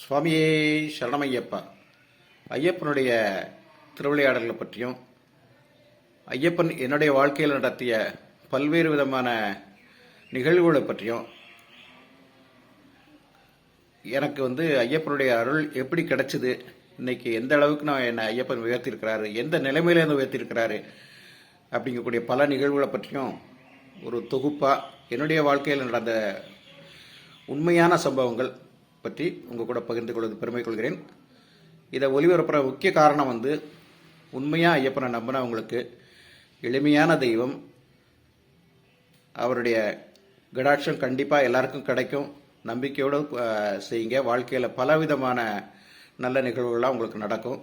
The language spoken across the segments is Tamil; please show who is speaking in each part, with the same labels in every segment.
Speaker 1: சுவாமியே சரணமையப்பா. ஐயப்பனுடைய திருவிளையாடல்களை பற்றியும் ஐயப்பன் என்னுடைய வாழ்க்கையில் நடத்திய பல்வேறு விதமான நிகழ்வுகளை பற்றியும் எனக்கு வந்து ஐயப்பனுடைய அருள் எப்படி கிடைச்சிது இன்னைக்கு எந்த அளவுக்கு நான் என்னை ஐயப்பன் உயர்த்தியிருக்கிறாரு எந்த நிலைமையிலேருந்து உயர்த்திருக்கிறாரு உயர்த்தியிருக்கிறாரு அப்படிங்கக்கூடிய பல நிகழ்வுகளை பற்றியும் ஒரு தொகுப்பாக என்னுடைய வாழ்க்கையில் நடந்த உண்மையான சம்பவங்கள் பற்றி உங்கள் கூட பகிர்ந்து கொள்வது பெருமை கொள்கிறேன். இதை ஒளிபரப்புற முக்கிய காரணம் வந்து உண்மையாக ஐயப்பனை நம்பினவங்களுக்கு எளிமையான தெய்வம் அவருடைய கடாட்சம் கண்டிப்பாக எல்லாருக்கும் கிடைக்கும். நம்பிக்கையோடு செய்யுங்க. வாழ்க்கையில் பலவிதமான நல்ல நிகழ்வுகள்லாம் உங்களுக்கு நடக்கும்.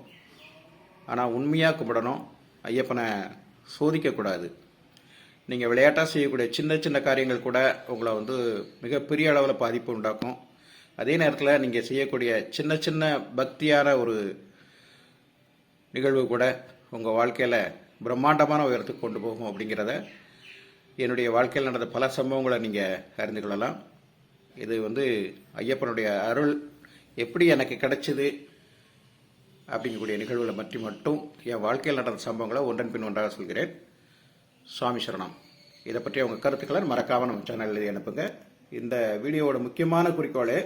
Speaker 1: ஆனால் உண்மையாக கும்பிடணும் ஐயப்பனை சோதிக்கக்கூடாது நீங்கள் விளையாட்டாக செய்யக்கூடிய சின்ன சின்ன காரியங்கள் கூட உங்களை வந்து மிகப்பெரிய அளவில் பாதிப்பு உண்டாக்கும். அதே நேரத்தில் நீங்கள் செய்யக்கூடிய சின்ன சின்ன பக்தியான ஒரு நிகழ்வு கூட உங்கள் வாழ்க்கையில் பிரம்மாண்டமான உயரத்துக்கு கொண்டு போகும் அப்படிங்கிறத என்னுடைய வாழ்க்கையில் நடந்த பல சம்பவங்களை நீங்கள் அறிந்து கொள்ளலாம். இது வந்து ஐயப்பனுடைய அருள் எப்படி எனக்கு கிடைச்சிது அப்படிங்கக்கூடிய நிகழ்வுகளை பற்றி மட்டும் என் வாழ்க்கையில் நடந்த சம்பவங்களை ஒன்றன் பின் ஒன்றாக சொல்கிறேன். சுவாமி சரணம். இதை பற்றி உங்கள் கருத்துக்களை மறக்காமல் நம்ம சேனலில் எழுதி அனுப்புங்க. இந்த வீடியோவோட முக்கியமான குறிக்கோளே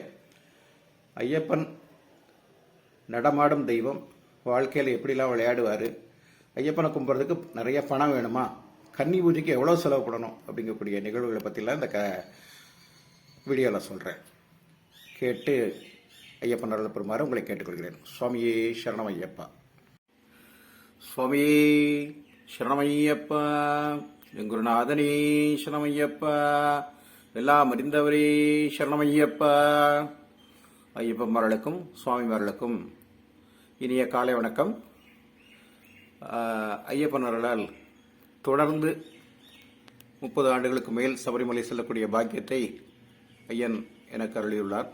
Speaker 1: ஐயப்பன் நடமாடும் தெய்வம். வாழ்க்கையில் எப்படிலாம் விளையாடுவார்? ஐயப்பனை கும்பிட்றதுக்கு நிறைய பணம் வேணுமா? கன்னி பூஜைக்கு எவ்வளோ செலவுப்படணும் அப்படிங்கக்கூடிய நிகழ்வுகளை பற்றிலாம் இந்த க வீடியோவில் சொல்கிறேன் கேட்டு ஐயப்பன் அருள் பெறுமாறு உங்களை கேட்டுக்கொள்கிறேன். சுவாமியே சரணம் ஐயப்பா. சுவாமியே சரணமையப்பா என் குருநாதனே சரணமையப்பா எல்லாம் அறிந்தவரே சரணமையப்பா ஐயப்பன்மார்களுக்கும் சுவாமிமார்களுக்கும் இனிய காலை வணக்கம். ஐயப்பன் அருளால் தொடர்ந்து முப்பது ஆண்டுகளுக்கு மேல் சபரிமலை செல்லக்கூடிய பாக்கியத்தை ஐயன் எனக்கு அருளியுள்ளார்.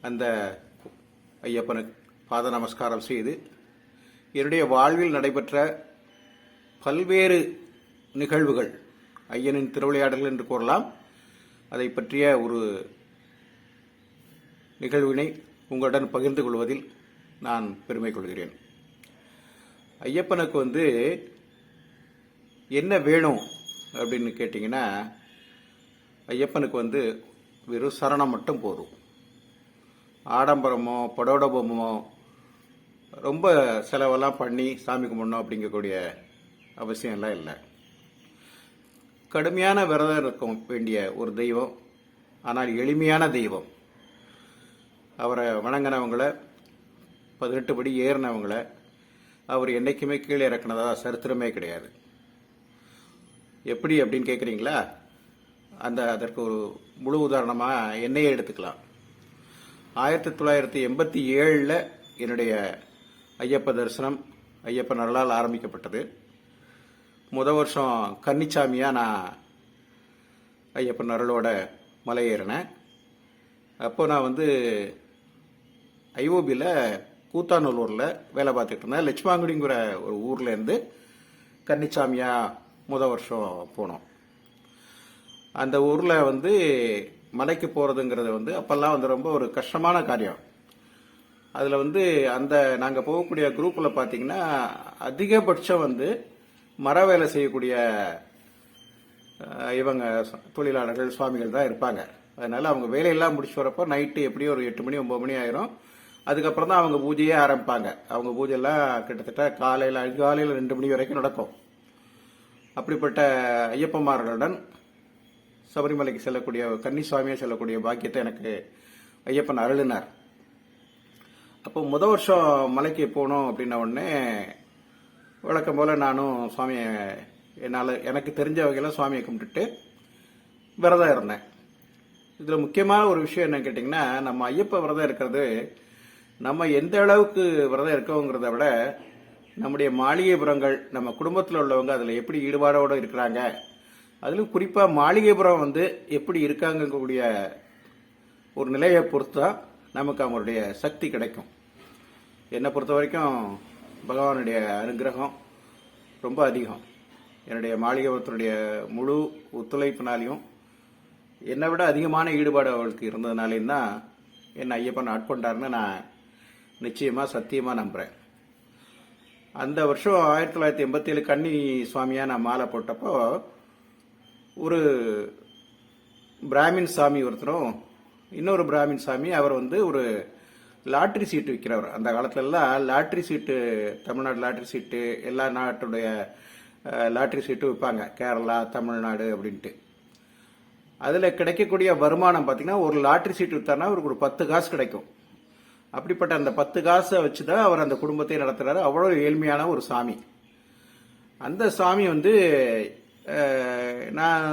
Speaker 1: அந்த ஐயப்பனுக்கு பாத நமஸ்காரம் செய்து என்னுடைய வாழ்வில் நடைபெற்ற பல்வேறு நிகழ்வுகள் ஐயனின் திருவிளையாடல்கள் என்று கூறலாம். அதை பற்றிய ஒரு நிகழ்வினை உங்களுடன் பகிர்ந்து கொள்வதில் நான் பெருமை கொள்கிறேன். ஐயப்பனுக்கு வந்து என்ன வேணும் அப்படின்னு கேட்டிங்கன்னா ஐயப்பனுக்கு வந்து வெறும் சரணம் மட்டும் போதும். ஆடம்பரமோ படோடபமோ ரொம்ப செலவெல்லாம் பண்ணி சாமி கும்பிடணும் அப்படிங்கக்கூடிய அவசியம்லாம் இல்லை. கடுமையான விரதம் இருக்க வேண்டிய ஒரு தெய்வம் ஆனால் எளிமையான தெய்வம். அவரை வணங்கினவங்களை பதினெட்டு படி ஏறினவங்கள அவர் என்றைக்குமே கீழே இறக்குனதா சரித்திரமே கிடையாது. எப்படி அப்படின்னு கேட்குறீங்களா அந்த அதற்கு ஒரு முழு உதாரணமாக என்னையே எடுத்துக்கலாம். ஆயிரத்தி தொள்ளாயிரத்தி எண்பத்தி ஏழில் என்னுடைய ஐயப்ப தரிசனம் ஐயப்பன் அருளால் ஆரம்பிக்கப்பட்டது. முத வருஷம் கன்னிச்சாமியாக நான் ஐயப்பன் அருளோட மலை ஏறினேன் அப்போ நான் வந்து ஐஓபியில் கூத்தாநல்லூரில் வேலை பார்த்துட்டு இருந்தேன். லட்சுமாங்குடிங்கிற ஒரு ஊர்லேருந்து கன்னிச்சாமியாக முத வருஷம் போனோம். அந்த ஊரில் வந்து மலைக்கு போகிறதுங்கிறது வந்து அப்போல்லாம் வந்து ரொம்ப ஒரு கஷ்டமான காரியம். அதில் வந்து அந்த நாங்கள் போகக்கூடிய குரூப்பில் பார்த்தீங்கன்னா அதிகபட்சம் வந்து மர வேலை செய்யக்கூடிய இவங்க தொழிலாளர்கள் சுவாமிகள் தான் இருப்பாங்க. அதனால அவங்க வேலையெல்லாம் முடிச்சு வரப்போ நைட்டு எப்படியும் ஒரு எட்டு மணி ஒம்பது மணி ஆயிரும். அதுக்கப்புறம் தான் அவங்க பூஜையே ஆரம்பிப்பாங்க. அவங்க பூஜையெல்லாம் கிட்டத்தட்ட காலையில் அதிகாலையில் ரெண்டு மணி வரைக்கும் நடக்கும். அப்படிப்பட்ட ஐயப்பன்மார்களுடன் சபரிமலைக்கு செல்லக்கூடிய கன்னிசுவாமியாக செல்லக்கூடிய பாக்கியத்தை எனக்கு ஐயப்பன் அருளினார். அப்போ முத வருஷம் மலைக்கு போகணும் அப்படின்ன உடனே வழக்கம் போல் நானும் சுவாமியை என்னால் எனக்கு தெரிஞ்ச வகையில் சுவாமியை கும்பிட்டுட்டு விரதம் இருந்தேன். இதில் முக்கியமான ஒரு விஷயம் என்னன்னு கேட்டிங்கன்னா நம்ம ஐயப்ப விரதம் இருக்கிறது நம்ம எந்த அளவுக்கு விரதம் இருக்கோங்கிறத விட நம்முடைய மாளிகைபுரங்கள் நம்ம குடும்பத்தில் உள்ளவங்க அதில் எப்படி ஈடுபாடோடு இருக்கிறாங்க? அதிலும் குறிப்பாக மாளிகைபுரம் வந்து எப்படி இருக்காங்கக்கூடிய ஒரு நிலையை பொறுத்து தான் நமக்கு அவங்களுடைய சக்தி கிடைக்கும். என்னை பொறுத்த வரைக்கும் பகவானுடைய அனுகிரகம் ரொம்ப அதிகம். என்னுடைய மாளிகைபுரத்தினுடைய முழு ஒத்துழைப்பினாலையும் என்னை விட அதிகமான ஈடுபாடு அவளுக்கு இருந்ததுனாலையும் தான் என்னை ஐயப்பன் ஆட்கொண்டாருன்னு நான் நிச்சயமாக சத்தியமாக நம்புகிறேன் அந்த வருஷம் ஆயிரத்தி தொள்ளாயிரத்தி எண்பத்தி ஏழு கன்னி சுவாமியாக நான் மாலை போட்டப்போ ஒரு பிராமின் சாமி ஒருத்தரும் இன்னொரு பிராமின் சாமி அவர் வந்து ஒரு லாட்ரி சீட்டு விற்கிறவர் அந்த காலத்துலலாம் லாட்ரி சீட்டு தமிழ்நாடு லாட்ரி சீட்டு எல்லா நாட்டுடைய லாட்ரி சீட்டு விற்பாங்க. கேரளா தமிழ்நாடு அப்படின்ட்டு. அதில் கிடைக்கக்கூடிய வருமானம் பார்த்தீங்கன்னா ஒரு லாட்ரி சீட்டு விற்றாருன்னா அவருக்கு ஒரு பத்து காசு கிடைக்கும். அப்படிப்பட்ட அந்த பத்து காசை வச்சு தான் அவர் அந்த குடும்பத்தை நடத்துறாரு. அவ்வளோ ஏழ்மையான ஒரு சாமி. அந்த சாமி வந்து நான்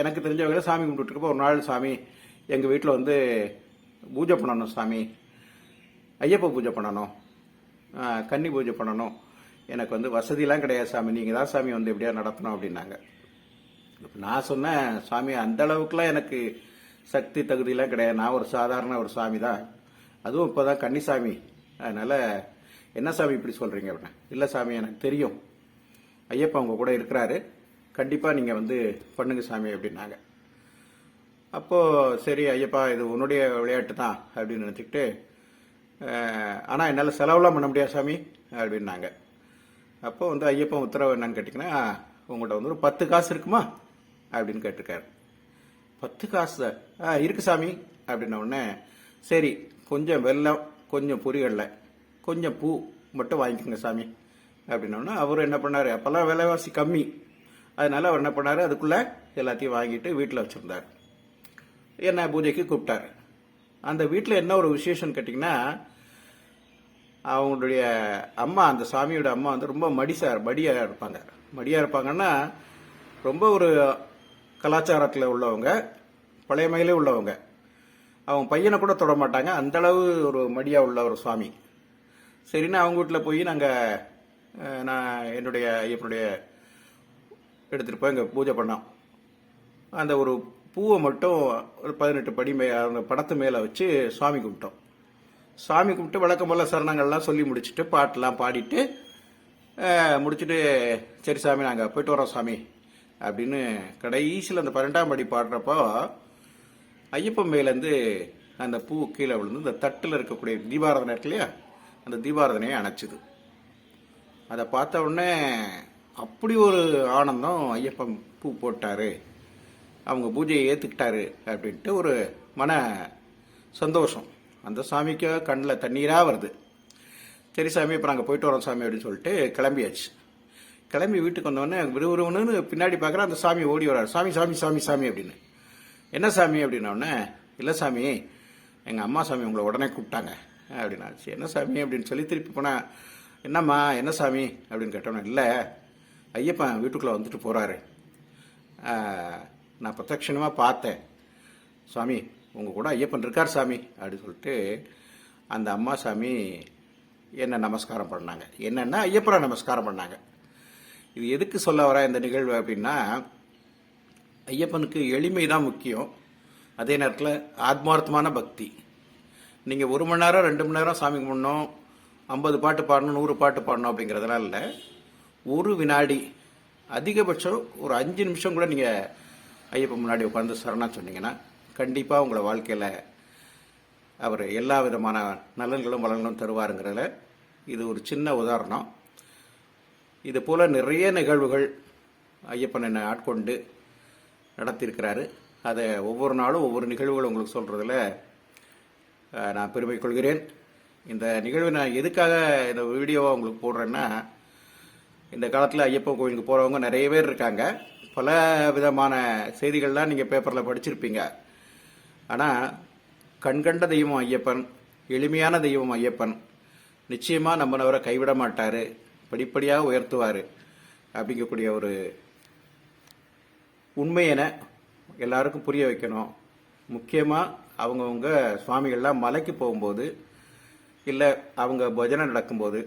Speaker 1: எனக்கு தெரிஞ்ச வகையில் சாமி கும்பிட்டுருக்கப்போ ஒரு நாள் சாமி எங்கள் வீட்டில் வந்து பூஜை பண்ணணும் சாமி. ஐயப்ப பூஜை பண்ணணும். கன்னி பூஜை பண்ணணும். எனக்கு வந்து வசதியெலாம் கிடையாது சாமி. நீங்கள் தான் சாமி வந்து எப்படியா நடத்தணும் அப்படின்னாங்க. நான் சொன்னேன் சாமி அந்த அளவுக்குலாம் எனக்கு சக்தி தகுதியெலாம் கிடையாது. நான் ஒரு சாதாரண ஒரு சாமி தான் அதுவும் இப்போ தான் கன்னிசாமி. அதனால் என்ன சாமி இப்படி சொல்கிறீங்க அப்படின்னா? இல்லை சாமி எனக்கு தெரியும். ஐயப்பா உங்கள் கூட இருக்கிறாரு. கண்டிப்பாக நீங்கள் வந்து பண்ணுங்க சாமி அப்படின்னாங்க. அப்போது சரி ஐயப்பா இது உன்னுடைய விளையாட்டு தான் அப்படின்னு நினச்சிக்கிட்டு ஆனால் என்னால் செலவெல்லாம் பண்ண முடியாது சாமி அப்படின்னாங்க. அப்போ வந்து ஐயப்பன் உத்தரவு என்னன்னு கேட்டிங்கன்னா உங்கள்கிட்ட வந்து ஒரு பத்து காசு இருக்குமா அப்படின்னு கேட்டிருக்காரு. பத்து காசு ஆ இருக்கு சாமி அப்படின்ன உடனே சரி கொஞ்சம் வெள்ளம் கொஞ்சம் பொரியல்ல கொஞ்சம் பூ மட்டும் வாங்கிக்கோங்க சாமி அப்படின்னோடனே அவர் என்ன பண்ணாரு? அப்போல்லாம் விலைவாசி கம்மி. அதனால அவர் என்ன பண்ணார்? அதுக்குள்ளே எல்லாத்தையும் வாங்கிட்டு வீட்டில் வச்சுருந்தார். என்ன பூஜைக்கு கூப்பிட்டாரு. அந்த வீட்டில் என்ன ஒரு விசேஷம்னு கேட்டிங்கன்னா அவங்களுடைய அம்மா அந்த சாமியோட அம்மா வந்து ரொம்ப மடிசார் மடியாக இருப்பாங்க. மடியாக இருப்பாங்கன்னா ரொம்ப ஒரு கலாச்சாரத்தில் உள்ளவங்க பழையமையிலே உள்ளவங்க. அவங்க பையனை கூட தொட மாட்டாங்க. அந்த அளவு ஒரு மடியாக உள்ள ஒரு சுவாமி. சரின்னு அவங்க வீட்டில் போய் நாங்கள் நான் என்னுடைய ஐயப்பனுடைய எடுத்துகிட்டு போய் இங்கே பூஜை பண்ணோம். அந்த ஒரு பூவை மட்டும் ஒரு பதினெட்டு படி மே அந்த படத்து மேலே வச்சு சுவாமி கும்பிட்டோம். சாமி கும்பிட்டு வழக்கம் போல சரணங்கள்லாம் சொல்லி முடிச்சுட்டு பாட்டெல்லாம் பாடிட்டு முடிச்சுட்டு சரி சாமி நாங்கள் போயிட்டு வரோம் சாமி. அப்படின்னு கடைசியில் அந்த பன்னெண்டாம் படி பாடுறப்போ ஐயப்பன் மேலேருந்து அந்த பூ கீழே விழுந்து இந்த தட்டில் இருக்கக்கூடிய தீபாராதனை இருக்கு இல்லையா? அந்த தீபாராதனையை அணைச்சிது. அதை பார்த்த உடனே அப்படி ஒரு ஆனந்தம் ஐயப்பன் பூ போட்டாரு. அவங்க பூஜையை ஏற்றுக்கிட்டாரு அப்படின்ட்டு ஒரு மன சந்தோஷம். அந்த சாமிக்கு கண்ணில் தண்ணீராக வருது. சரி சாமி இப்போ நாங்கள் போயிட்டு வரோம் சாமி அப்படின்னு சொல்லிட்டு கிளம்பியாச்சு. கிளம்பி வீட்டுக்கு வந்தோடனே விறுவிறுன்னு பின்னாடி பார்க்குற அந்த சாமி ஓடி வர்றாரு. சாமி சாமி சாமி சாமி அப்படின்னு. என்ன சாமி? அப்படின்னோடனே இல்லை சாமி எங்கள் அம்மா சாமி உங்களை உடனே கூப்பிட்டாங்க. அப்படின்னா சரி என்ன சாமி? அப்படின்னு சொல்லி திருப்பி போனால் என்னம்மா என்ன சாமி? அப்படின்னு கேட்டோன்னே இல்லை ஐயப்பன் வீட்டுக்குள்ளே வந்துட்டு போகிறாரு நான் பிரத்யட்சணமாக பார்த்தேன். சாமி உங்கள் கூட ஐயப்பன் இருக்கார் சாமி. அப்படின்னு சொல்லிட்டு அந்த அம்மா சாமி என்ன நமஸ்காரம் பண்ணாங்க. என்னென்னா ஐயப்பனை நமஸ்காரம் பண்ணாங்க. இது எதுக்கு சொல்ல வர இந்த நிகழ்வு அப்படின்னா ஐயப்பனுக்கு எளிமை தான் முக்கியம். அதே நேரத்தில் ஆத்மார்த்தமான பக்தி. நீங்கள் ஒரு மணி நேரம் ரெண்டு மணி நேரம் சாமி கும்பிடணும் ஐம்பது பாட்டு பாடணும் நூறு பாட்டு பாடணும் அப்படிங்கிறதுனால இல்லை ஒரு வினாடி அதிகபட்சம் ஒரு அஞ்சு நிமிஷம் கூட நீங்கள் ஐயப்பன் முன்னாடி உட்காந்து சரணா சொன்னீங்கன்னா கண்டிப்பாக உங்களை வாழ்க்கையில் அவர் எல்லா விதமான நலன்களும் வளங்களும் தருவாருங்கிறதுல இது ஒரு சின்ன உதாரணம். இது போல் நிறைய நிகழ்வுகள் ஐயப்பன் என்னை ஆட்கொண்டு நடத்தியிருக்கிறாரு. அதை ஒவ்வொரு நாளும் ஒவ்வொரு நிகழ்வுகள் உங்களுக்கு சொல்கிறதுல நான் பெருமை கொள்கிறேன் இந்த நிகழ்வு நான் எதுக்காக இந்த வீடியோவை உங்களுக்கு போடுறேன்னா இந்த காலத்தில் ஐயப்பன் கோயிலுக்கு போகிறவங்க நிறைய பேர் இருக்காங்க. பல விதமான செய்திகள்லாம் நீங்கள் பேப்பரில் படிச்சிருப்பீங்க. ஆனால் கண்கண்ட தெய்வம் ஐயப்பன் எளிமையான தெய்வம் ஐயப்பன் நிச்சயமாக நம்மளவரை கைவிட மாட்டார் படிப்படியாக உயர்த்துவார் அப்படிங்கக்கூடிய ஒரு உண்மையென எல்லாருக்கும் புரிய வைக்கணும். முக்கியமாக அவங்கவுங்க சுவாமிகள்லாம் மலைக்கு போகும்போது இல்லை அவங்க பஜனை நடக்கும்போது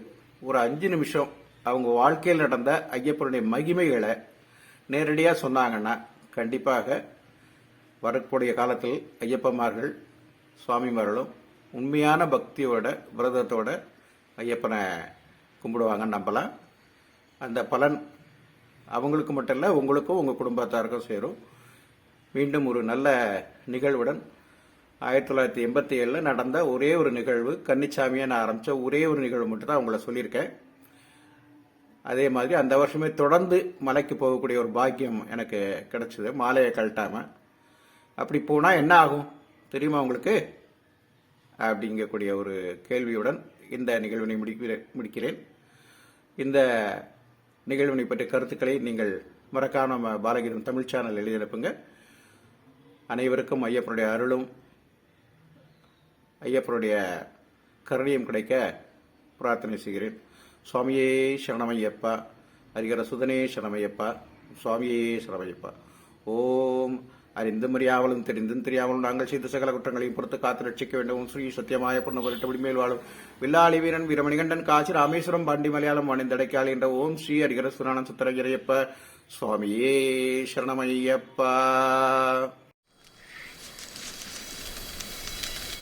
Speaker 1: ஒரு அஞ்சு நிமிஷம் அவங்க வாழ்க்கையில் நடந்த ஐயப்பனுடைய மகிமைகளை நேரடியாக சொன்னாங்கன்னா கண்டிப்பாக வரக்கூடிய காலத்தில் ஐயப்பமார்கள் சுவாமிமார்களும் உண்மையான பக்தியோட விரதத்தோட ஐயப்பனை கும்பிடுவாங்கன்னு நம்பலாம். அந்த பலன் அவங்களுக்கு மட்டும் இல்லை உங்களுக்கும் உங்கள் குடும்பத்தாருக்கும் சேரும். மீண்டும் ஒரு நல்ல நிகழ்வுடன் ஆயிரத்தி தொள்ளாயிரத்தி எண்பத்தி ஏழில் நடந்த ஒரே ஒரு நிகழ்வு கன்னிச்சாமியை நான் ஆரம்பித்த ஒரே ஒரு நிகழ்வு மட்டும் தான் உங்களை சொல்லியிருக்கேன். அதே மாதிரி அந்த வருஷமே தொடர்ந்து மலைக்கு போகக்கூடிய ஒரு பாக்கியம் எனக்கு கிடைச்சது மாலையை கழட்டாமல் அப்படி போனால் என்ன ஆகும்? தெரியுமா உங்களுக்கு? அப்படிங்கக்கூடிய ஒரு கேள்வியுடன் இந்த நிகழ்வினை முடிக்கிறேன் முடிக்கிறேன். இந்த நிகழ்வினை பற்றிய கருத்துக்களை நீங்கள் மறக்காம நம்ம பாலகீதம் தமிழ் சேனல் எழுதி அனுப்புங்க அனைவருக்கும் ஐயப்பனுடைய அருளும் ஐயப்பனுடைய கருணையும் கிடைக்க பிரார்த்தனை செய்கிறேன். சுவாமியே சரணமையப்பா ஹரிகர சுதனே சரணமையப்பா சுவாமியே சரணமையப்பா. ஓம் அறிந்தும் அறியாவலும் தெரிந்தும் தெரியாமலும் நாங்கள் செய்த சகல குற்றங்களையும் பொறுத்து காத்து ரட்சிக்க வேண்டும் ஸ்ரீ சத்தியமாய பொண்ணு பொருட்டபடி மேல் வாழும் வில்லாளி வீரன் வீரமணிகண்டன் காசி ராமேஸ்வரம் பாண்டி மலையாளம் வாணிந்தடைக்காள் என்ற ஓம் ஸ்ரீ ஹரிகர சுரானந்த சுத்தரகிரையப்ப. சுவாமியே சரணமையப்பா.